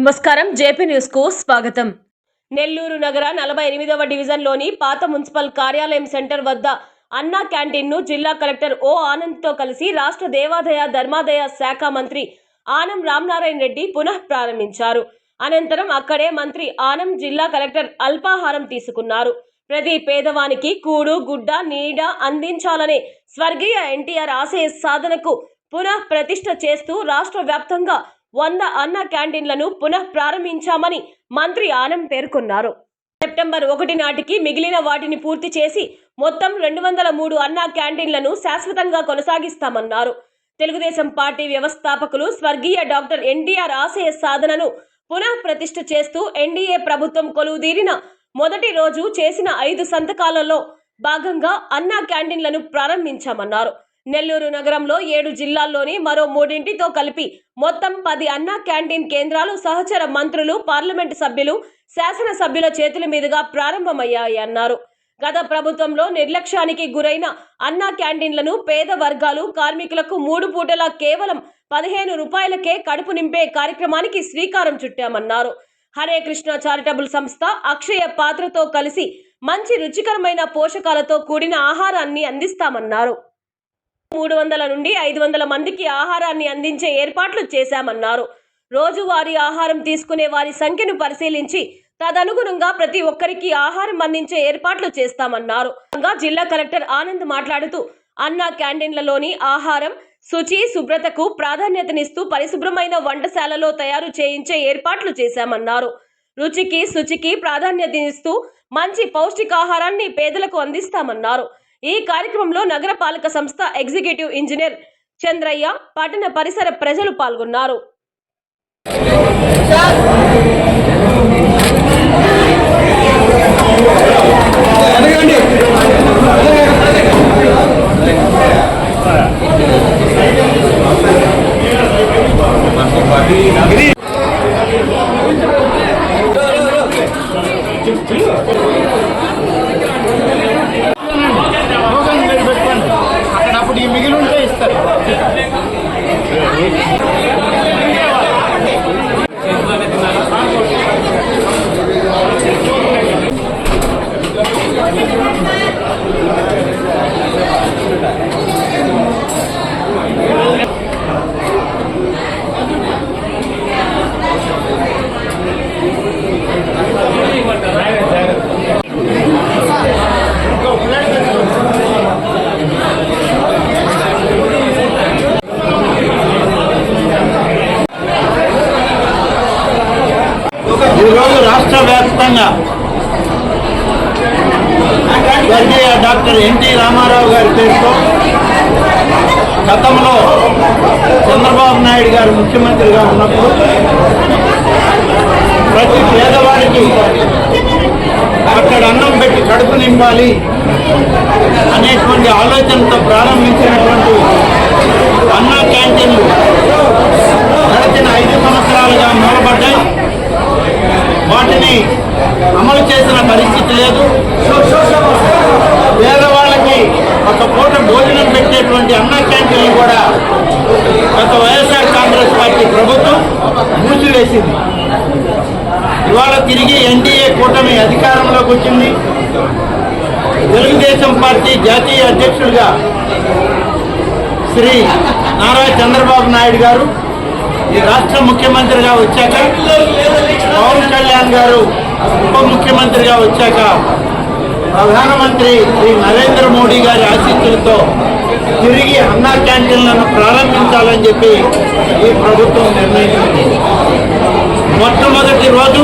నమస్కారం. జేపీ న్యూస్కు స్వాగతం. నెల్లూరు నగర నలభై ఎనిమిదవ డివిజన్లోని పాత మున్సిపల్ కార్యాలయం సెంటర్ వద్ద అన్నా క్యాంటీన్ను జిల్లా కలెక్టర్ ఓ ఆనంద్తో కలిసి రాష్ట్ర దేవాదాయ ధర్మాదాయ శాఖ మంత్రి ఆనం రామనారాయణ రెడ్డి పునః ప్రారంభించారు. అనంతరం అక్కడే మంత్రి ఆనం జిల్లా కలెక్టర్ అల్పాహారం తీసుకున్నారు. ప్రతి పేదవానికి కూడు గుడ్డ నీడ అందించాలనే స్వర్గీయ ఎన్టీఆర్ ఆశయ సాధనకు పునః ప్రతిష్ఠ చేస్తూ రాష్ట్ర వ్యాప్తంగా వంద అన్న క్యాంటీన్లను పునః ప్రారంభించామని మంత్రి ఆనం పేర్కొన్నారు. సెప్టెంబర్ ఒకటి నాటికి మిగిలిన వాటిని పూర్తి చేసి మొత్తం రెండు వందల మూడు అన్నా క్యాంటీన్లను శాశ్వతంగా కొనసాగిస్తామన్నారు. తెలుగుదేశం పార్టీ వ్యవస్థాపకులు స్వర్గీయ డాక్టర్ ఎన్టీఆర్ ఆశయ సాధనను పునః ప్రతిష్ఠ చేస్తూ ఎన్డీఏ ప్రభుత్వం కొలువుదీరిన మొదటి రోజు చేసిన ఐదు సంతకాలలో భాగంగా అన్నా క్యాంటీన్లను ప్రారంభించామన్నారు. నెల్లూరు నగరంలో ఏడు జిల్లాల్లోని మరో మూడింటితో కలిపి మొత్తం పది అన్నా క్యాంటీన్ కేంద్రాలు సహచర మంత్రులు పార్లమెంటు సభ్యులు శాసనసభ్యుల చేతుల మీదుగా ప్రారంభమయ్యాయి అన్నారు. గత ప్రభుత్వంలో నిర్లక్ష్యానికి గురైన అన్నా క్యాంటీన్లను పేద వర్గాలు కార్మికులకు మూడు పూటల కేవలం పదిహేను రూపాయలకే కడుపు నింపే కార్యక్రమానికి శ్రీకారం చుట్టామన్నారు. హరే కృష్ణ చారిటబుల్ సంస్థ అక్షయ పాత్రతో కలిసి మంచి రుచికరమైన పోషకాలతో కూడిన ఆహారాన్ని అందిస్తామన్నారు. మూడు వందల నుండి ఐదు వందల మందికి ఆహారాన్ని అందించే ఏర్పాట్లు చేశామన్నారు. రోజువారీ ఆహారం తీసుకునే వారి సంఖ్యను పరిశీలించి తదనుగుణంగా ప్రతి ఒక్కరికి ఆహారం అందించే ఏర్పాట్లు చేస్తామన్నారు. జిల్లా కలెక్టర్ ఆనంద్ మాట్లాడుతూ అన్నా క్యాంటీన్లలోని ఆహారం శుచి శుభ్రతకు ప్రాధాన్యతనిస్తూ పరిశుభ్రమైన వంటశాలలో తయారు చేయించే ఏర్పాట్లు చేశామన్నారు. రుచికి శుచికి ప్రాధాన్యతనిస్తూ మంచి పౌష్టికాహారాన్ని పేదలకు అందిస్తామన్నారు. ఈ కార్యక్రమంలో నగరపాలక సంస్థ ఎగ్జిక్యూటివ్ ఇంజనీర్ చంద్రయ్య పట్టణ పరిసర ప్రజలు పాల్గొన్నారు. 全部が出てないのさ。ఈరోజు రాష్ట్ర వ్యాప్తంగా స్వర్గీయ డాక్టర్ ఎన్టీ రామారావు గారి పేరుతో గతంలో చంద్రబాబు నాయుడు గారు ముఖ్యమంత్రిగా ఉన్నప్పుడు ప్రతి పేదవాడికి అక్కడ అన్నం పెట్టి కడుపు నింపాలి అనేటువంటి ఆలోచనతో ప్రారంభించినటువంటి అన్నా క్యాంటీన్లు గడిచిన ఐదు సంవత్సరాలుగా మూలబడ్డాయి వాటిని అమలు చేసిన పరిస్థితి లేదు. పేదవాళ్ళకి ఒక పూట భోజనం పెట్టేటువంటి అన్న క్యాంటీన్లు కూడా గత వైఎస్ఆర్ కాంగ్రెస్ పార్టీ ప్రభుత్వం మూసివేసింది. ఇవాళ తిరిగి ఎన్డీఏ కూటమి అధికారంలోకి వచ్చింది. తెలుగుదేశం పార్టీ జాతీయ అధ్యక్షుడిగా శ్రీ నారా చంద్రబాబు నాయుడు గారు ఈ రాష్ట్ర ముఖ్యమంత్రిగా వచ్చాక పవన్ కళ్యాణ్ గారు ఉప ముఖ్యమంత్రిగా వచ్చాక ప్రధానమంత్రి శ్రీ నరేంద్ర మోడీ గారి ఆశీస్సులతో తిరిగి అన్నా క్యాంటీన్లను ప్రారంభించాలని చెప్పి ఈ ప్రభుత్వం నిర్ణయించింది. మొట్టమొదటి రోజు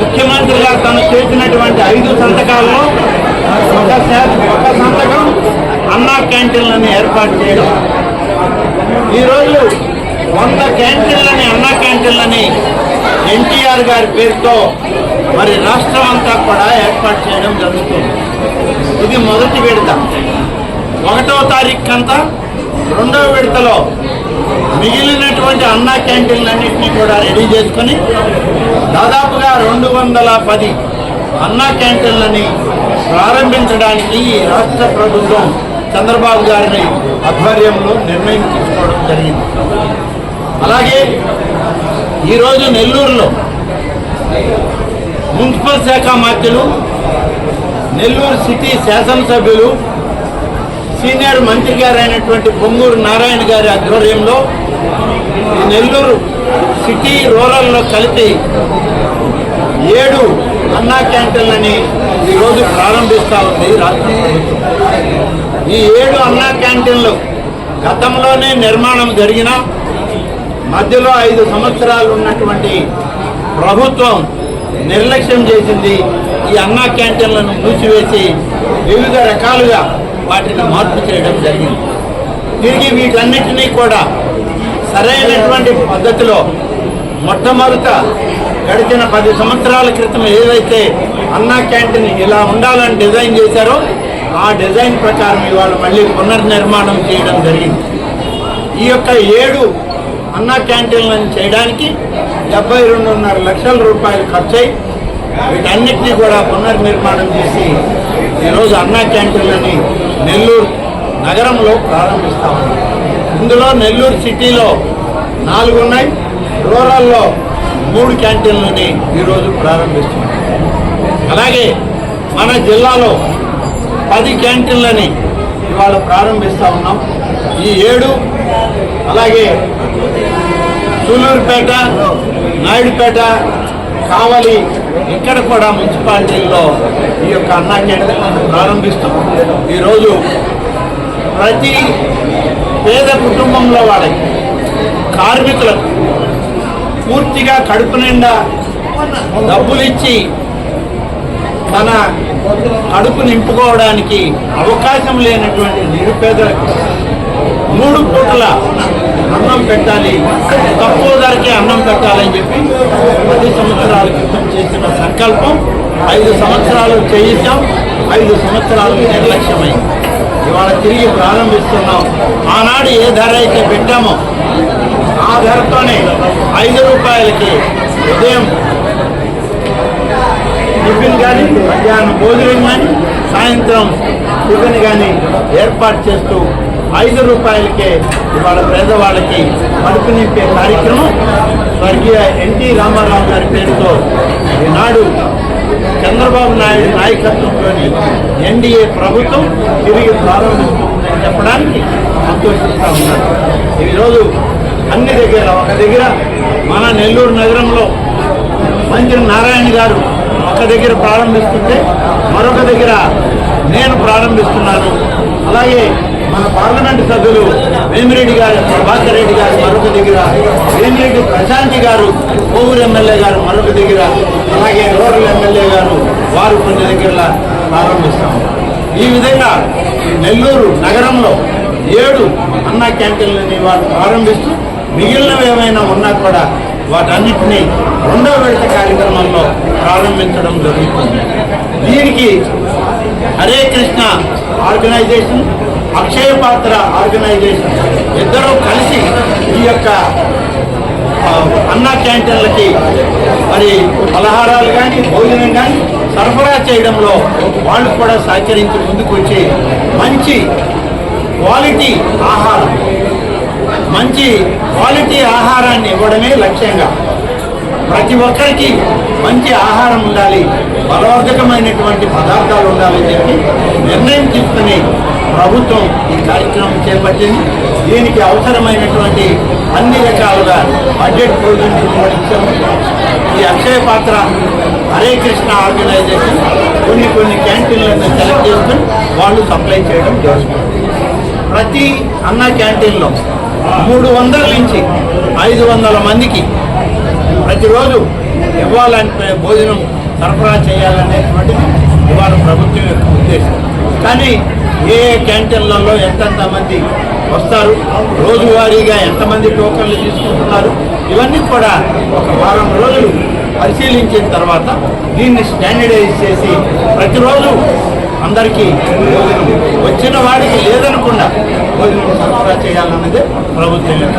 ముఖ్యమంత్రిగా తను చేసినటువంటి ఐదు సంతకాల్లో ఒక ఒక సంతకం అన్నా క్యాంటీన్లను ఏర్పాటు చేయడం. ఈరోజు వంద క్యాంటీన్లని అన్నా క్యాంటీన్లని ఎన్టీఆర్ గారి పేరుతో మరి రాష్ట్రం అంతా కూడా ఏర్పాటు చేయడం జరుగుతుంది. ఇది మొదటి విడత. ఒకటో తారీఖు అంతా రెండవ విడతలో మిగిలినటువంటి అన్నా క్యాంటీన్లన్నింటినీ కూడా రెడీ చేసుకొని దాదాపుగా రెండు వందల పది అన్నా క్యాంటీన్లని ప్రారంభించడానికి ఈ రాష్ట్ర ప్రభుత్వం చంద్రబాబు గారిని ఆధ్వర్యంలో నిర్ణయం తీసుకోవడం జరిగింది. అలాగే ఈరోజు నెల్లూరులో మున్సిపల్ శాఖ మంత్రులు నెల్లూరు సిటీ శాసనసభ్యులు సీనియర్ మంత్రి గారు అయినటువంటి పొంగూరు నారాయణ గారి ఆధ్వర్యంలో నెల్లూరు సిటీ రూరల్లో కలిపి ఏడు అన్నా క్యాంటీన్లని ఈరోజు ప్రారంభిస్తూ ఉంది రాష్ట్ర ఈ ఏడు అన్నా క్యాంటీన్లు గతంలోనే నిర్మాణం జరిగిన మధ్యలో ఐదు సంవత్సరాలు ఉన్నటువంటి ప్రభుత్వం నిర్లక్ష్యం చేసింది ఈ అన్నా క్యాంటీన్లను మూసివేసి వివిధ రకాలుగా వాటిని మార్పు చేయడం జరిగింది. తిరిగి వీటన్నిటినీ కూడా సరైనటువంటి పద్ధతిలో మొట్టమొదట గడిచిన పది సంవత్సరాల క్రితం ఏదైతే అన్నా క్యాంటీన్ ఇలా ఉండాలని డిజైన్ చేశారో ఆ డిజైన్ ప్రకారం ఇవాళ మళ్ళీ పునర్నిర్మాణం చేయడం జరిగింది. ఈ యొక్క ఏడు అన్నా క్యాంటీన్లను చేయడానికి డెబ్బై రెండున్నర లక్షల రూపాయలు ఖర్చయి వీటన్నిటినీ కూడా పునర్నిర్మాణం చేసి ఈరోజు అన్నా క్యాంటీన్లని నెల్లూరు నగరంలో ప్రారంభిస్తా ఉన్నాం. ఇందులో నెల్లూరు సిటీలో నాలుగు ఉన్నాయి. రూరల్లో మూడు క్యాంటీన్లని ఈరోజు ప్రారంభిస్తున్నాం. అలాగే మన జిల్లాలో పది క్యాంటీన్లని ఇవాళ ప్రారంభిస్తా ఉన్నాం. ఈ ఏడు అలాగే సూలూరుపేట నాయుడుపేట కావలి ఇక్కడ కూడా మున్సిపాలిటీల్లో ఈ యొక్క అన్నా క్యాంటీన్లను ప్రారంభిస్తాం ఈరోజు ప్రతి పేద కుటుంబంలో వాళ్ళకి కార్మికులకు పూర్తిగా కడుపు నిండా డబ్బులు ఇచ్చి తన కడుపు నింపుకోవడానికి అవకాశం లేనటువంటి నిరుపేదలకు మూడు పూటల అన్నం పెట్టాలి. తక్కువ ధరకే అన్నం పెట్టాలని చెప్పి పది సంవత్సరాల క్రితం చేసిన సంకల్పం ఐదు సంవత్సరాలు చేయించాం ఐదు సంవత్సరాలు నిర్లక్ష్యమైంది ఇవాళ తిరిగి ప్రారంభిస్తున్నాం. ఆనాడు ఏ ధర అయితే పెట్టామో ఆ ధరతోనే ఐదు రూపాయలకి ఉదయం టిఫిన్ కానీ మధ్యాహ్నం భోజనం కానీ సాయంత్రం టిఫిన్ కానీ ఏర్పాటు చేస్తూ ఐదు రూపాయలకే ఇవాళ పేదవాళ్ళకి కడుపు నింపే కార్యక్రమం స్వర్గీయ ఎన్టీ రామారావు గారి పేరుతో ఈనాడు చంద్రబాబు నాయుడు నాయకత్వంలోని ఎన్డీఏ ప్రభుత్వం తిరిగి ప్రారంభిస్తుందని చెప్పడానికి సంతోషిస్తూ ఉన్నారు. ఈరోజు అన్ని దగ్గర ఒక దగ్గర మన నెల్లూరు నగరంలో మంత్రి నారాయణ గారు ఒక దగ్గర ప్రారంభిస్తుంటే మరొక దగ్గర నేను ప్రారంభిస్తున్నాను. అలాగే మన పార్లమెంటు సభ్యులు వేమిరెడ్డి గారు ప్రభాకర్ రెడ్డి గారు మరొక దగ్గర వేమిరెడ్డి ప్రశాంతి గారు కోవూరు ఎమ్మెల్యే గారు మరొక దగ్గర అలాగే రూరల్ ఎమ్మెల్యే గారు వారు కొన్ని దగ్గర ప్రారంభిస్తాము ఈ విధంగా నెల్లూరు నగరంలో ఏడు అన్నా క్యాంటీన్లని వారు ప్రారంభిస్తూ మిగిలినవి ఏమైనా ఉన్నా కూడా వాటన్నిటినీ రెండవ విడత కార్యక్రమంలో ప్రారంభించడం జరుగుతుంది. దీనికి హరే కృష్ణ ఆర్గనైజేషన్ అక్షయ పాత్ర ఆర్గనైజేషన్. ఇద్దరూ కలిసి ఈ యొక్క అన్నా క్యాంటీన్లకి మరి పలహారాలు కానీ భోజనం కానీ సరఫరా చేయడంలో వాళ్ళు కూడా సహకరించి ముందుకు వచ్చి మంచి క్వాలిటీ ఆహారం మంచి క్వాలిటీ ఆహారాన్ని ఇవ్వడమే లక్ష్యంగా ప్రతి ఒక్కరికి మంచి ఆహారం ఉండాలి బలవర్ధకమైనటువంటి పదార్థాలు ఉండాలని చెప్పి నిర్ణయం తీసుకుని ప్రభుత్వం ఈ కార్యక్రమం చేపట్టింది. దీనికి అవసరమైనటువంటి అన్ని రకాలుగా బడ్జెట్ ప్రొవిజన్స్ కూడా ఇచ్చాము ఈ అక్షయ పాత్ర హరే కృష్ణ ఆర్గనైజేషన్ కొన్ని కొన్ని క్యాంటీన్లను సెలెక్ట్ చేసుకుని వాళ్ళు సప్లై చేయడం జరుగుతుంది. ప్రతి అన్న క్యాంటీన్లో మూడు వందల నుంచి ఐదు వందల మందికి ప్రతిరోజు ఇవ్వాలంటే భోజనం సరఫరా చేయాలనేటువంటిది ఇవాళ ప్రభుత్వం యొక్క ఉద్దేశం. కానీ ఏ ఏ క్యాంటీన్లలో ఎంతెంత మంది వస్తారు? రోజువారీగా ఎంతమంది టోకన్లు తీసుకుంటున్నారు? ఇవన్నీ కూడా ఒక వారం రోజులు పరిశీలించిన తర్వాత దీన్ని స్టాండర్డైజ్ చేసి ప్రతిరోజు అందరికీ వచ్చిన వాడికి లేదనకుండా భోజనం సరఫరా చేయాలన్నదే ప్రభుత్వం యొక్క